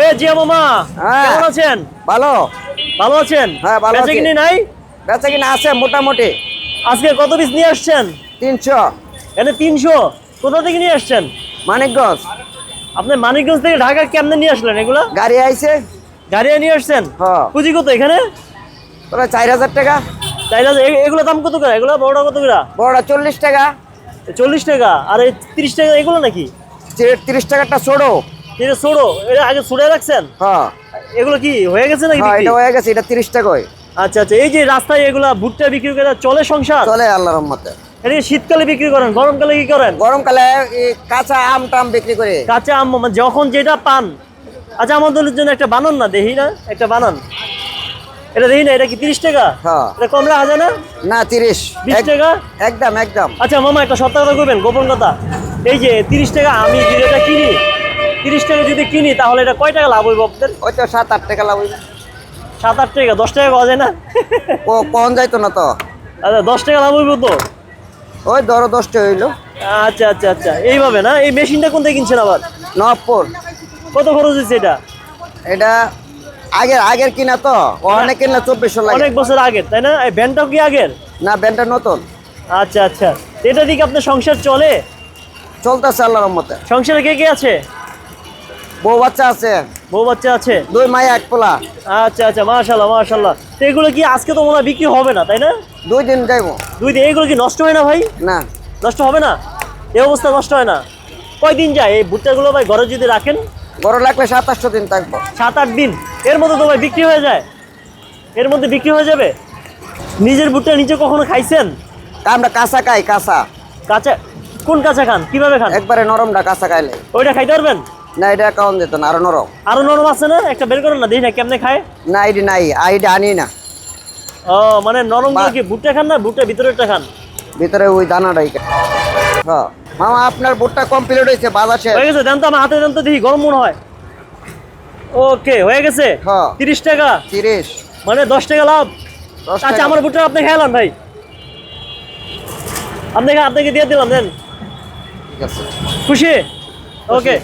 এ জিয়া মামা হ্যাঁ। কেমন আছেন? ভালো। ভালো আছেন? হ্যাঁ, ভালো আছি। কিনে নাই? বেচা কিনা আছে মোটামুটি। আজকে কত পিস নিয়ে আসছেন? তিনশো। এনে তিনশো। কোথা থেকে নিয়ে আসছেন? মানিকগঞ্জ। আপনি মানিকগঞ্জ থেকে ঢাকা কেমনে নিয়ে আসলেন এগুলো? গাড়ি আইছে। গাড়ি নিয়ে আসছেন। পুঁজি কত এখানে? তোরা চার হাজার টাকা। চার হাজার। এগুলো দাম কত করে? এগুলো বড়টা কত করে? বড়টা চল্লিশ টাকা। চল্লিশ টাকা। আর এই তিরিশ টাকা এগুলো নাকি? তিরিশ টাকাটা ছোড়ো এটা ছোড়ো এটা আগে ছুড়ে রাখছেন? হ্যাঁ। এগুলো কি হয়ে গেছে নাকি হ্যাঁ এটা হয়ে গেছে এটা তিরিশ টাকায় আচ্ছা আচ্ছা এই যে রাস্তায় এগুলা ভুট্টা বিক্রি করে চলে সংসার? চলে আল্লাহ রহমতে। এটা শীতকালে বিক্রি করেন গরমকালে কি করেন? গরমকালে কাঁচা আম টাম বিক্রি করে। কাঁচা আম মানে যখন যেটা পান। আচ্ছা আমাদের জন্য একটা বানান না দেখি না? একটা বানান। এটা দেখি না এটা কি তিরিশ টাকা? হ্যাঁ। এটা কম রাখা যায় না? না তিরিশ। বিশ টাকা? একদম একদম। আচ্ছা মামা একটা সত্য কথা করবেন গোপন কথা। এই যে তিরিশ টাকা আমি যদি এটা কিনি তিরিশ টাকা যদি কিনি তাহলে এটা কয় টাকা লাভ হইব আপনাদের? ওই তো সাত আট টাকা লাগবে সাত আট টাকা দশ টাকা পাওয়া যায় না? ও কম যাইতো না তো। আচ্ছা দশ টাকা লাভ হইব তো? ওই ধরো দশটা হইল। আচ্ছা আচ্ছা আচ্ছা এইভাবে না? এই মেশিনটা কোন থেকে কিনছেন আবার? নবপুর। কত খরচ হয়েছে এটা? এটা আগের আগের কিনা তো। অনেক কিনলে চব্বিশশো লাগে। অনেক বছর আগের তাই না? এই ভ্যানটাও কি আগের? না ব্যান্ডটা নতুন। আচ্ছা আচ্ছা। এটা দিকে আপনার সংসার চলে? চলতেছে আল্লাহ রহমতে। সংসারে কে কে আছে? বউ বাচ্চা আছে? বউ বাচ্চা আছে? দুই মাই এক পোলা। আচ্ছা আচ্ছা মাশাল্লাহ মাশাল্লাহ তো এগুলো কি আজকে তো মনে হয় বিক্রি হবে না তাই না? দুই দিন যাইবো। দুই দিন এগুলো কি নষ্ট হয় না ভাই? না। নষ্ট হবে না? এই অবস্থা নষ্ট হয় না? কয়দিন যায় এই ভুট্টাগুলো ভাই ঘরে যদি রাখেন? বড় লাগলে সাতাশশো দিন থাকব। সাত আট দিন। এর মধ্যে তো ভাই বিক্রি হয়ে যায়। এর মধ্যে বিক্রি হয়ে যাবে? নিজের ভুট্টা নিজে কখনো খাইছেন? আমরা কাঁচা খাই কাঁচা। কাঁচা কোন কাঁচা খান? কীভাবে খান? একবারে নরমটা কাঁচা খাইলে। ওইটা খাইতে পারবেন? না এটা কাউন যেত না আরও নরম। আরও নরম আছে না? একটা বের করেন না দেখি না কেমনে খায়। না এটি নাই আইডি আনি না। ও মানে নরম কি ভুট্টা খান না? ভুট্টা ভিতরেরটা খান। ভিতরে ওই দানাটাই। হ্যাঁ মামা আপনার বুটটা কমপ্লিট হয়েছে বাজার শেষ হয়ে গেছে দেন তো আমার হাতে দেন তো দেখি গরম মনে হয়। ওকে হয়ে গেছে। হ্যাঁ। তিরিশ টাকা। তিরিশ। মানে দশ টাকা লাভ। আচ্ছা আমার ভুট্টা আপনি খেয়ালাম ভাই। আপনাকে আপনাকে দিয়ে দিলাম দেন। ঠিক আছে। খুশি? ওকে